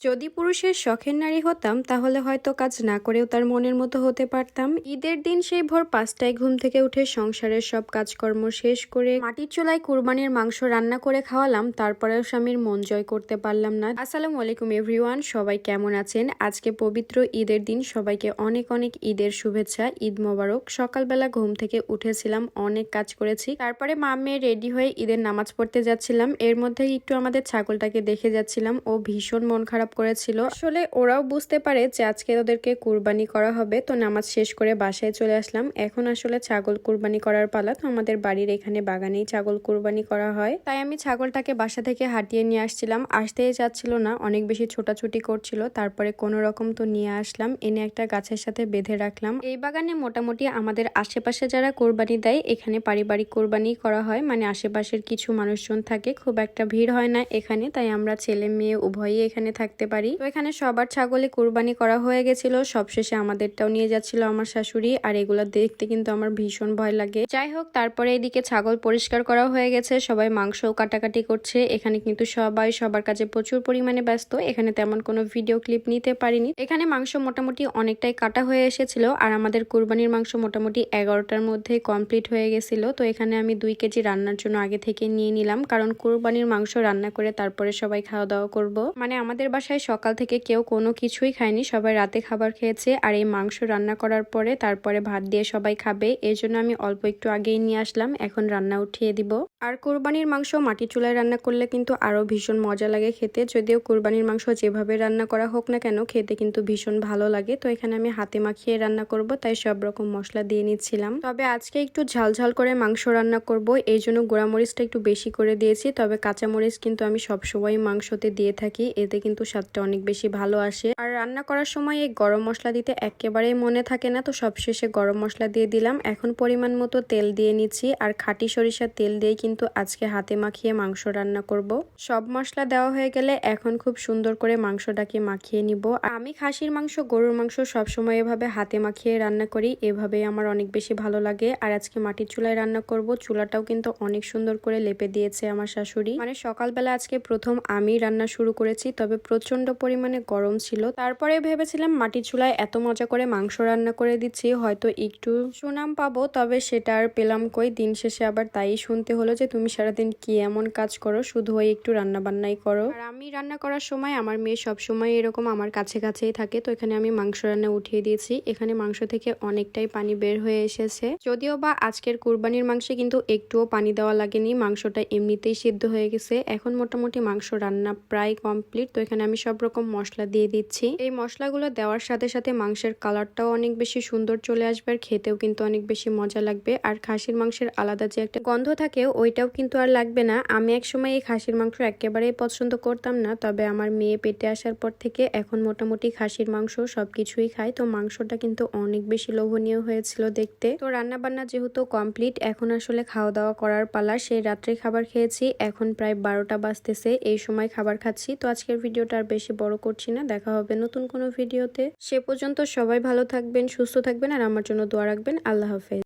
যদি পুরুষের শখের নারী হতাম, তাহলে হয়তো কাজ না করেও তার মনের মতো হতে পারতাম। ঈদের দিন সেই ভোর পাঁচটায় ঘুম থেকে উঠে সংসারের সব কাজকর্ম শেষ করে মাটির চুলায় কুরবানির মাংস রান্না করে খাওয়ালাম, তারপরেও স্বামীর মন জয় করতে পারলাম না। আসসালামু আলাইকুম, এভরিওয়ান। সবাই কেমন আছেন? আজকে পবিত্র ঈদের দিন। সবাইকে অনেক অনেক ঈদের শুভেচ্ছা, ঈদ মোবারক। সকালবেলা ঘুম থেকে উঠেছিলাম, অনেক কাজ করেছি। তারপরে মা মেয়ে রেডি হয়ে ঈদের নামাজ পড়তে যাচ্ছিলাম। এর মধ্যে একটু আমাদের ছাগলটাকে দেখে যাচ্ছিলাম। ও ভীষণ মন খারাপ করেছিল। আসলে ওরাও বুঝতে পারে যে আজকে ওদেরকে কুরবানি করা হবে, তো নামাজ শেষ করে বাসায় চলে আসলাম। এখন আসলে ছাগল কুরবানি করার পালা, তো আমাদের বাড়ির এখানে বাগানেই ছাগল কুরবানি করা হয়। তাই আমি ছাগলটাকে বাসা থেকে হাঁটিয়ে নিয়ে আসছিলাম। আসতেই যাচ্ছিল না, অনেক বেশি ছোটাছুটি করছিল, তারপরে কোনো রকম তো নিয়ে আসলাম, এনে একটা গাছের সাথে বেঁধে রাখলাম। এই বাগানে মোটামুটি আমাদের আশেপাশে যারা কোরবানি দেয়, এখানে পারিবারিক কোরবানি করা হয় মানে আশেপাশের কিছু মানুষজন থাকে, খুব একটা ভিড় হয় না এখানে, তাই আমরা ছেলে মেয়ে উভয়ই এখানে থাকতে পারি। তো এখানে সবার ছাগলে কোরবানি করা হয়ে গেছিল। সবশেষে আমাদেরটাও নিয়ে যাচ্ছিল আমার শাশুড়ি। আর এগুলো দেখতে কিন্তু আমার ভীষণ ভয় লাগে। যাই হোক, তারপরে এদিকে ছাগল পরিষ্কার করা হয়ে গেছে। সবাই মাংসও কাটাকাটি করছে। এখানে কিন্তু সবাই সবার কাছে প্রচুর পরিমাণে ব্যস্ত। এখানে তেমন কোনো ভিডিও ক্লিপ নিতে পারিনি। এখানে মাংস মোটামুটি অনেকটাই কাটা হয়ে এসেছিল। আর আমাদের কুরবানির মাংস মোটামুটি এগারোটার মধ্যে কমপ্লিট হয়ে গেছিল। তো এখানে আমি দুই কেজি রান্নার জন্য আগে থেকে নিয়ে নিলাম। কারণ কুরবানির মাংস রান্না করে তারপরে সবাই খাওয়া দাওয়া করব। মানে আমাদের বাসায় সকাল থেকে কেউ কোনো কিছুই খায়নি, সবাই রাতে খাবার খেয়েছে আর এই মাংস রান্না করার পরে তারপরে ভাত দিয়ে সবাই খাবে, এর জন্য আমি অল্প একটু আগেই নিয়ে আসলাম, এখন রান্না উঠিয়ে দিব। আর কোরবানির মাংস মাটি চুলায় রান্না করলে কিন্তু আরও ভীষণ মজা লাগে খেতে, যদিও কোরবানির মাংস যেভাবে রান্না করা হোক না কেন, খেতে কিন্তু ভীষণ ভালো লাগে, তো এখানে আমি হাতে মাখিয়ে রান্না করব, তাই সব রকম মশলা দিয়ে নিচ্ছিলাম। তবে আজকে একটু ঝাল ঝাল করে মাংস রান্না করব এই জন্য গোড়ামরিচটা একটু বেশি করে দিয়েছি, তবে কাঁচামরিচ কিন্তু আমি সবসময় মাংসতে দিয়ে থাকি, এতে কিন্তু স্বাদটা অনেক বেশি ভালো আসে। আর রান্না করার সময় এই গরম মশলা দিতে একেবারেই মনে থাকে না, তো সবশেষে গরম মশলা দিয়ে দিলাম। এখন পরিমাণ মতো তেল দিয়ে নিচ্ছি, আর খাঁটি সরিষার তেল দিয়ে কিন্তু আজকে হাতে মাখিয়ে মাংস রান্না করব। সব মশলা দেওয়া হয়ে গেলে এখন খুব সুন্দর করে মাংসটাকে মাখিয়ে নিব। আমি খাসির মাংস, গরুর মাংস সবসময় এভাবে হাতে মাখিয়ে রান্না করি, এভাবেই আমার অনেক বেশি ভালো লাগে। আর আজকে মাটির চুলায় রান্না করব, চুলাটাও কিন্তু অনেক সুন্দর করে লেপে দিয়েছে আমার শাশুড়ি। মানে সকালবেলা আজকে প্রথম আমি রান্না শুরু করেছি, তবে প্রচণ্ড পরিমাণে গরম ছিল। তারপরে ভেবেছিলাম মাটির চুলায় এত মজা করে মাংস রান্না করে দিচ্ছি, হয়তো একটু সুনাম পাবো, তবে সেটা আর পেলাম কই? দিন শেষে আবার তাই শুনতে হলো যে, তুমি সারাদিন কি এমন কাজ করো? শুধু ওই একটু রান্না বান্নাই করো। আর আমি রান্না করার সময় আমার মেয়ে সব সময় এরকম আমার কাছে কাছেই থাকে, তো এখানে আমি মাংস রান্না উঠিয়ে দিয়েছি। এখানে মাংস থেকে অনেকটাই পানি বের হয়ে এসেছে। যদিও বা আজকের কুরবানির মাংসে কিন্তু একটুও পানি দেওয়া লাগেনি, মাংসটা এমনিতেই সিদ্ধ হয়ে গেছে। এখন মোটামুটি মাংস রান্না প্রায় কমপ্লিট, তো এখানে আমি সব রকম মশলা দিয়ে দিচ্ছি। এই মশলাগুলো দেওয়ার সাথে সাথে মাংসের কালারটাও অনেক বেশি সুন্দর চলে আসবে আর খেতেও কিন্তু অনেক বেশি মজা লাগবে। আর খাসির মাংসের আলাদা যে একটা গন্ধ থাকে, ওইটাও কিন্তু আর লাগবে না। আমি এক সময় এই খাসির মাংস একেবারেই পছন্দ করতাম না, তবে আমার মেয়ে পেটে আসার পর থেকে এখন মোটামুটি খাসির মাংস সবকিছুই খাই তো মাংসটা কিন্তু অনেক বেশি লোভনীয় হয়েছিল দেখতে। তো রান্না বান্না যেহেতু কমপ্লিট, এখন আসলে খাওয়া দাওয়া করার পালা। সেই রাত্রে খাবার খেয়েছি, এখন প্রায় বারোটা বাজতেছে, এই সময় খাবার খাচ্ছি। তো আজকের ভিডিওটা বেশি বড় করছি না, দেখা হবে নতুন কোনো ভিডিওতে। সে পর্যন্ত সবাই ভালো থাকবেন, সুস্থ থাকবেন, আর আমার জন্য দোয়া রাখবেন। আল্লাহ হাফেজ।